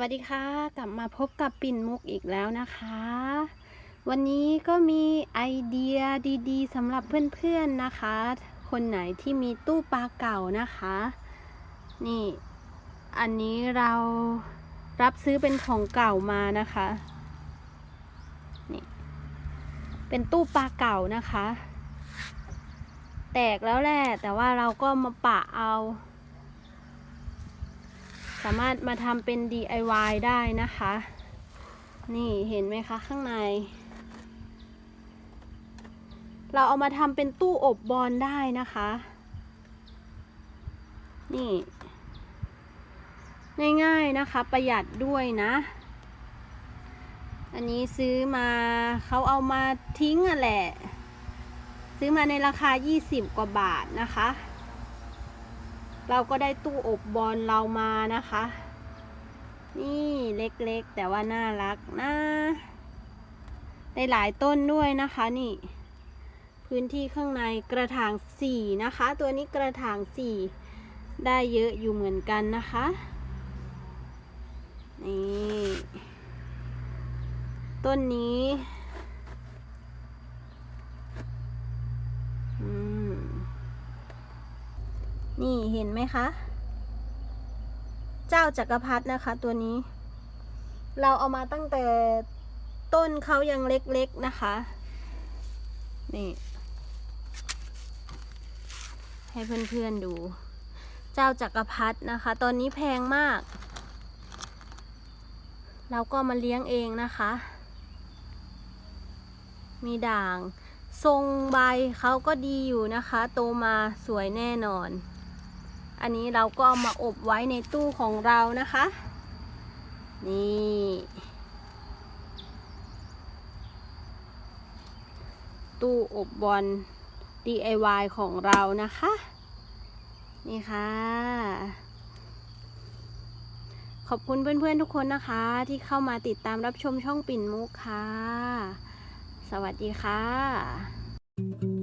วัสดีค่ะ กลับมาพบกับปิ่นมุกอีกแล้วนะคะ วันนี้ก็มีไอเดียดีๆสำหรับเพื่อนๆนะคะ คนไหนที่มีตู้ปลาเก่านะคะ นี่ อันนี้เรารับซื้อเป็นของเก่ามานะคะนี่เป็นตู้ปลาเก่านะคะ แตกแล้วแหละแต่ว่าเราก็มาปะเอา สามารถมาทำเป็น DIY ได้นะคะ นี่เห็นไหมคะข้างใน เราเอามาทำเป็นตู้อบบอลได้นะคะ นี่ ง่ายๆนะคะประหยัดด้วยนะ อันนี้ซื้อมาเขาเอามาทิ้งอะแหละ ซื้อมาในราคา 20 กว่าบาทนะคะ เราก็ได้ตู้อบบอลเรามานะคะ นี่เล็กๆ แต่ว่าน่ารักนะได้หลายต้นด้วยนะคะนี่ พื้นที่ข้างในกระถางสี่นะคะ ตัวนี้กระถางสี่ได้เยอะอยู่เหมือนกันนะคะ นี่ ต้นนี้ อืม นี่เห็นไหมคะ เจ้าจักรพรรดินะคะ ตัวนี้ เราเอามาตั้งแต่ต้นเขายังเล็กๆนะคะ นี่ ให้เพื่อนๆดู เจ้าจักรพรรดินะคะ ตอนนี้แพงมาก เราก็มาเลี้ยงเองนะคะ มีด่างทรงใบเขาก็ดีอยู่นะคะ โตมาสวยแน่นอน อันนี้เราก็เอามาอบไว้ในตู้ของเรานะคะ นี่ ตู้อบบอล DIY ของเรานะคะ นี่ค่ะ ขอบคุณเพื่อนๆทุกคนนะคะ ที่เข้ามาติดตามรับชมช่องปิ่นมุกค่ะ สวัสดีค่ะ